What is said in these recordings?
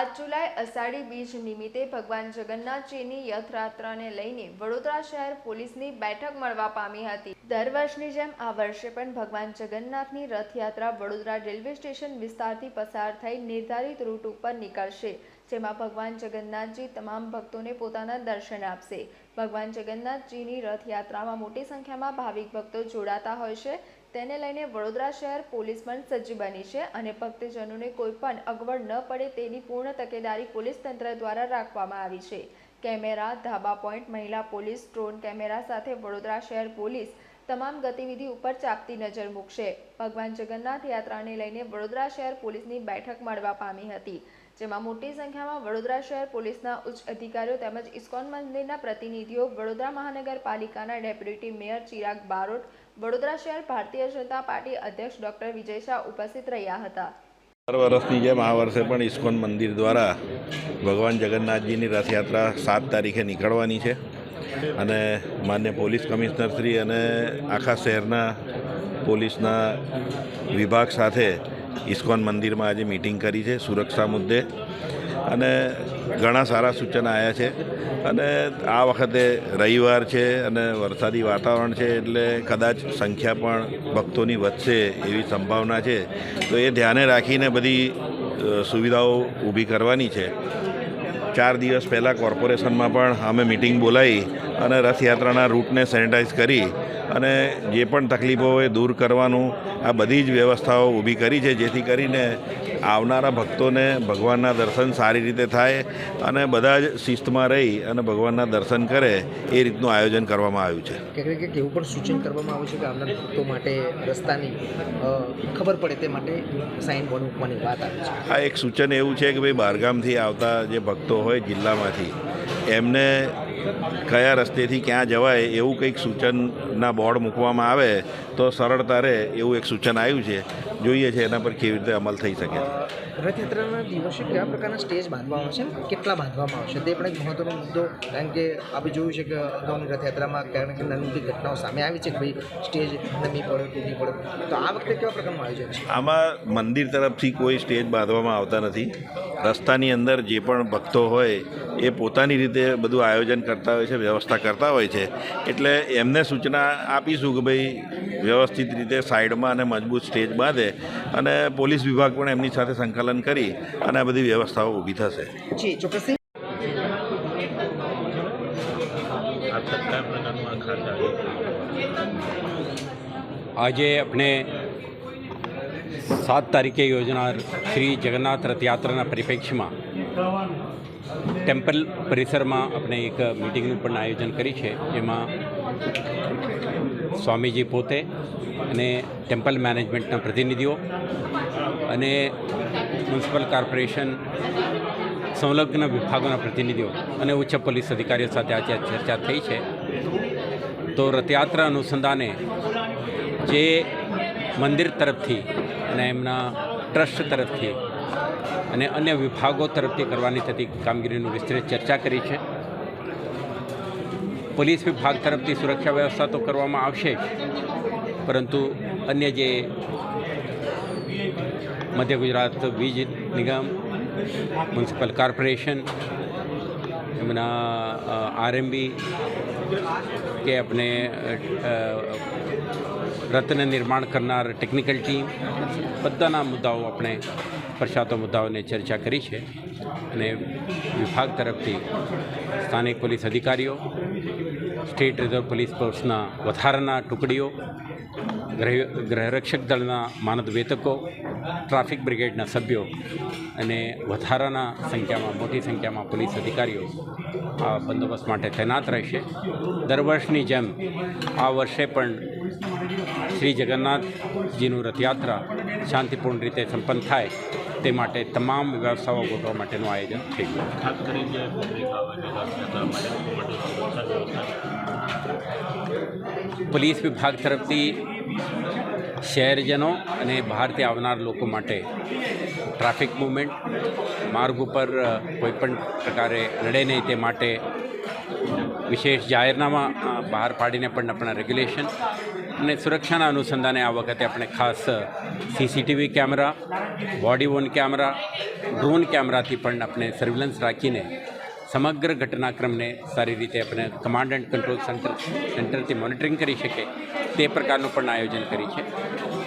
સાત જુલાઈ અષાઢી બીજ નિમિત્તે ભગવાન જગન્નાથજીની રથયાત્રાને લઈને વડોદરા શહેર પોલીસની બેઠક મળવા પામી હતી. દર વર્ષની જેમ આ વર્ષે પણ ભગવાન જગન્નાથની રથયાત્રા વડોદરા રેલવે સ્ટેશન વિસ્તારથી પસાર થઈ નિર્ધારિત રૂટ ઉપર નીકળશે, જેમાં ભગવાન જગન્નાથજી તમામ ભક્તોને પોતાના દર્શન આપશે. ભગવાન જગન્નાથજીની રથયાત્રામાં મોટી સંખ્યામાં ભાવિક ભક્તો જોડાતા હોય છે તેને લઈને વડોદરા શહેર પોલીસ પણ સજ્જ બની છે અને ભક્તજનોને કોઈ પણ અગવડ ન પડે તેની પૂર્ણ તકેદારી પોલીસ તંત્ર દ્વારા રાખવામાં આવી છે. કેમેરા, ધાબા પોઈન્ટ, મહિલા પોલીસ, ડ્રોન કેમેરા સાથે વડોદરા શહેર પોલીસ તમામ ગતિવિધિ ઉપર ચાપતી નજર મૂકશે. ભગવાન જગન્નાથ યાત્રાને લઈને વડોદરા શહેર પોલીસની બેઠક મળવા પામી હતી. જેમાં મોટી સંખ્યામાં વડોદરા શહેર પોલીસના ઉચ્ચ અધિકારીઓ તેમજ ઇસ્કોન મંદિરના પ્રતિનિધિઓ, વડોદરા મહાનગરપાલિકાના ડેપ્યુટી મેયર ચિરાગ બારોટ, વડોદરા શહેર ભારતીય જનતા પાર્ટી અધ્યક્ષ ડોક્ટર વિજય શાહ ઉપસ્થિત રહ્યા હતા. દર વર્ષની જેમ આ વર્ષે પણ ઇસ્કોન મંદિર દ્વારા ભગવાન જગન્નાથજીની રથયાત્રા સાત તારીખે નીકળવાની છે અને માન્ય પોલીસ કમિશનરશ્રી અને આખા શહેરના પોલીસના વિભાગ સાથે ઇસ્કોન મંદિરમાં આજે મિટિંગ કરી છે સુરક્ષા મુદ્દે. અને ઘણા સારા સૂચન આવ્યા છે. અને આ વખતે રવિવાર છે અને વરસાદી વાતાવરણ છે એટલે કદાચ સંખ્યા પણ ભક્તોની વધશે એવી સંભાવના છે. તો એ ધ્યાને રાખીને બધી સુવિધાઓ ઊભી કરવાની છે. ચાર દિવસ પહેલાં કોર્પોરેશનમાં પણ અમે મિટિંગ બોલાવી અને રથયાત્રાના રૂટને સેનિટાઈઝ કરી અને જે પણ તકલીફો હોય દૂર કરવાનું આ બધી જ વ્યવસ્થાઓ ઊભી કરી છે જેથી કરીને આવનારા ભક્તોને ભગવાનના દર્શન સારી રીતે થાય અને બધા જ શિસ્તમાં રહી અને ભગવાનના દર્શન કરે એ રીતનું આયોજન કરવામાં આવ્યું છે. ક્યાંક ક્યાંક એવું પણ સૂચન કરવામાં આવ્યું છે કે આવનાર ભક્તો માટે રસ્તાની ખબર પડે તે માટે સાઇન બોર્ડ મૂકવાની વાત આવી છે. આ એક સૂચન એવું છે કે ભાઈ બહારગામથી આવતા જે ભક્તો હોય જિલ્લામાંથી એમને કયા રસ્તેથી ક્યાં જવાય એવું કંઈક સૂચનના બોર્ડ મૂકવામાં આવે તો સરળતા રહે એવું એક સૂચન આવ્યું છે. જોઈએ છે એના પર કેવી રીતે અમલ થઈ શકે છે. રથયાત્રાના દિવસે કયા પ્રકારના સ્ટેજ બાંધવામાં આવશે કેટલા બાંધવામાં આવશે? તે પણ એક મહત્વનો મુદ્દો કારણ કે આપણે જોયું છે કે અગાઉની રથયાત્રામાં કારણ કે નાની મોટી ઘટનાઓ સામે આવી છે કે ભાઈ સ્ટેજ નમી પડે તૂટી પડે. તો આ વખતે કેવા પ્રકારનું આયોજન છે? આમાં મંદિર તરફથી કોઈ સ્ટેજ બાંધવામાં આવતા નથી. રસ્તાની અંદર જે પણ ભક્તો હોય એ પોતાની રીતે બધું આયોજન કરતા હોય છે વ્યવસ્થા કરતા હોય છે. એટલે એમને સૂચના આપીશું કે ભાઈ વ્યવસ્થિત રીતે સાઈડમાં અને મજબૂત સ્ટેજ બાંધે અને પોલીસ વિભાગ પણ એમની સાથે સંકલન કરી અને આ બધી વ્યવસ્થાઓ ઊભી થશે. આજે આપણે સાત તારીખે યોજનાર શ્રી જગન્નાથ રથયાત્રાના પરિપ્રેક્ષ્યમાં ટેમ્પલ પરિસરમાં આપણે એક મિટિંગનું પણ આયોજન કરી છે, જેમાં સ્વામીજી પોતે અને ટેમ્પલ મેનેજમેન્ટના પ્રતિનિધિઓ અને મ્યુનિસિપલ કોર્પોરેશન સંલગ્ન વિભાગોના પ્રતિનિધિઓ અને ઉચ્ચ પોલીસ અધિકારીઓ સાથે આજે ચર્ચા થઈ છે. તો રથયાત્રા અનુસંધાને જે મંદિર તરફથી અને એમના ટ્રસ્ટ તરફથી અને અન્ય વિભાગો તરફથી કરવાની થતી કામગીરીનું વિસ્તૃત ચર્ચા કરી છે. પોલીસ વિભાગ તરફથી સુરક્ષા વ્યવસ્થા તો કરવામાં આવશે જ, પરંતુ અન્ય જે મધ્ય ગુજરાત વીજ નિગમ, મ્યુનિસિપલ કોર્પોરેશન, એમના આરએમબી કે આપણે રત્ન નિર્માણ કરનાર ટેકનિકલ ટીમ બધાના મુદ્દાઓ આપણે પ્રશાતો મુદ્દાઓને ચર્ચા કરી છે અને વિભાગ તરફથી સ્થાનિક પોલીસ અધિકારીઓ, સ્ટેટ રિઝર્વ પોલીસ ફોર્સના વધારાના ટુકડીઓ, ગ્રહ, ગ્રહરક્ષક દળના માનદ વેતકો, ટ્રાફિક બ્રિગેડના સભ્યો અને વધારાના સંખ્યામાં, મોટી સંખ્યામાં પોલીસ અધિકારીઓ આ બંદોબસ્ત માટે તૈનાત રહેશે. દર વર્ષની જેમ આ વર્ષે પણ શ્રી જગન્નાથજીનું રથયાત્રા શાંતિપૂર્ણ રીતે સંપન્ન થાય તે માટે તમામ વ્યવસ્થાઓ ગોઠવવા માટેનું આયોજન થઈ ગયું. ખાસ પોલીસ વિભાગ તરફથી શહેરજનો અને બહારથી આવનાર લોકો માટે ટ્રાફિક મુવમેન્ટ માર્ગ ઉપર કોઈપણ પ્રકારે રડે નહીં તે માટે વિશેષ જાહેરનામા બહાર પાડીને પણ આપણા રેગ્યુલેશન અને સુરક્ષાના અનુસંધાને આ વખતે આપણે ખાસ CCTV camera, body worn camera, drone કેમેરાથી પણ આપણે સર્વેલન્સ રાખીને સમગ્ર ઘટનાક્રમને સારી રીતે આપણે કમાન્ડ એન્ડ કંટ્રોલ સેન્ટર સેન્ટરથી મોનિટરિંગ કરી શકે તે પ્રકારનું પણ આયોજન કરી છે.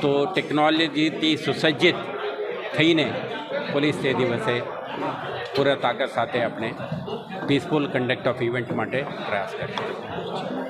તો ટેકનોલોજીથી સુસજ્જિત થઈને પોલીસ તે દિવસે પૂરા તાકાત સાથે આપણે પીસફુલ કન્ડક્ટ ઓફ ઇવેન્ટ માટે પ્રયાસ કરીશું